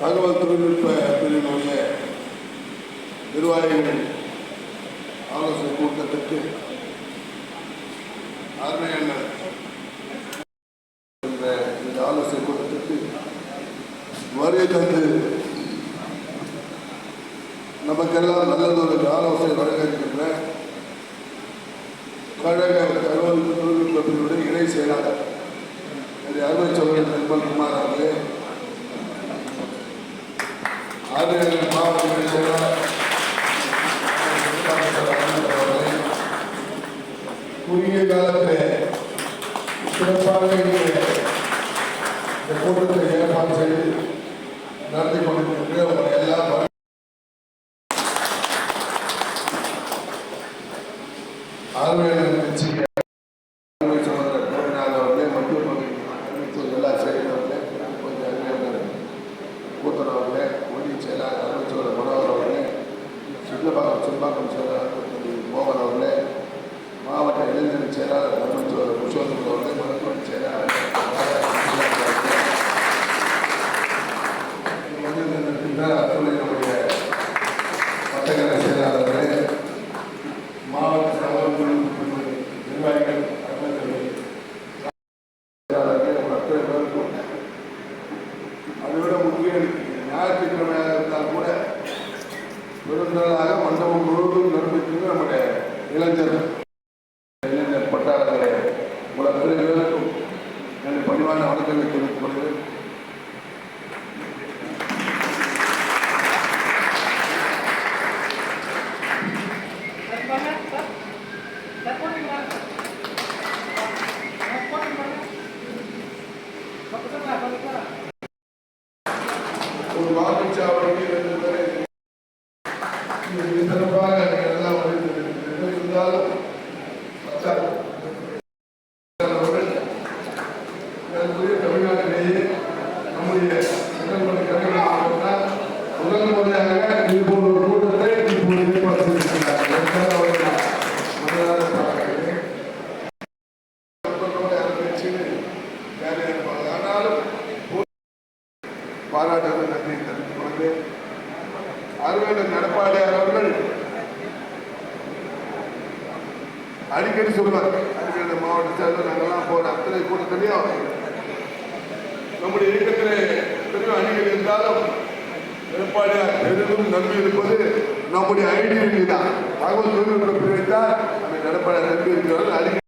தகவல் தொழில்நுட்ப பிரிவினுடைய நிர்வாகிகள் ஆலோசனை கூட்டத்திற்கு அருமையான இந்த ஆலோசனை கூட்டத்திற்கு வருகை தந்து நமக்கெல்லாம் நல்லதொரு ஆலோசனை வழங்கிருக்கின்ற கழக தகவல் தொழில்நுட்ப இணை செயலாளர். அருமை சோழர் நிர்மல் குமார் அவர்களே ஆறு குறுகிய காலத்தில் சிறப்பாக இந்த கூட்டத்தை ஏற்பாடு செய்து நடத்தி கொண்டிருக்கின்ற உங்களை எல்லா ஆர்வலர் நிகழ்ச்சிக்கு அருமை சகோதரர் கோபிநாத் அவர்களே மத்திய பகுதி அமைச்சர் எல்லா செயலர்களே கொஞ்சம் அறிஞர் கூத்தர் அவர்களே ஒன்றிய செயலாளர் அருமை சகோதரர் மனோகர் அவர்களே சுற்றுலாப்பாக்கம் சும்பாக்கம் செயலாளர் திரு மோகன் அவர்களே மாவட்ட இளைஞர் செயலாளர் அருமை சகோதரர் புருஷோத்தம் அவர்களே மருத்துவ செயலாளர் வந்திருக்கின்ற அத்துணை நம்முடைய வட்டக்கலை செயலாளர்களே மாவட்ட தகவல் நிர்வாகிகள் முக்கிய ஞாயிற்றுக்கிழமை இருந்தால் கூட விருந்தினராக மண்டபம் முழுவதும் நிரம்பிக்கின்ற நம்முடைய இளைஞர் இளைஞர் பட்டாளர்களே. உங்கள் அத்தனை பேருக்கும் என்னுடைய பணிவான வணக்கங்களை தெரிவித்துக் கொள்கிறேன். வாக்குச்சாவடிக்கு ரெண்டு பேரை சிறப்பாக எல்லாம் வழிந்திருக்கிறீர்கள். இருந்தாலும் அவர்கள் தமிழ்நாட்டிலேயே நம்முடைய பாராட்டுவது நன்றி தெரிவித்துக் கொள்கிறேன். அருமையான நடப்பாளையார் அவர்கள் அடிக்கடி சொல்லுவார் அடிக்கடி மாவட்ட செயலர் நாங்கள்லாம் போற அத்தனை கூட்டத்திலையும் நம்முடைய இயக்கத்திலே பெரிய அணிகள் இருந்தாலும் எடப்பாடியார் பெரிதும் நம்பி இருப்பது நம்முடைய ஐடியா தான் தகவல் தொழில்நுட்ப பிரிவை அந்த எடப்பாடியார் நம்பி இருக்கிறார்கள் அடிக்கடி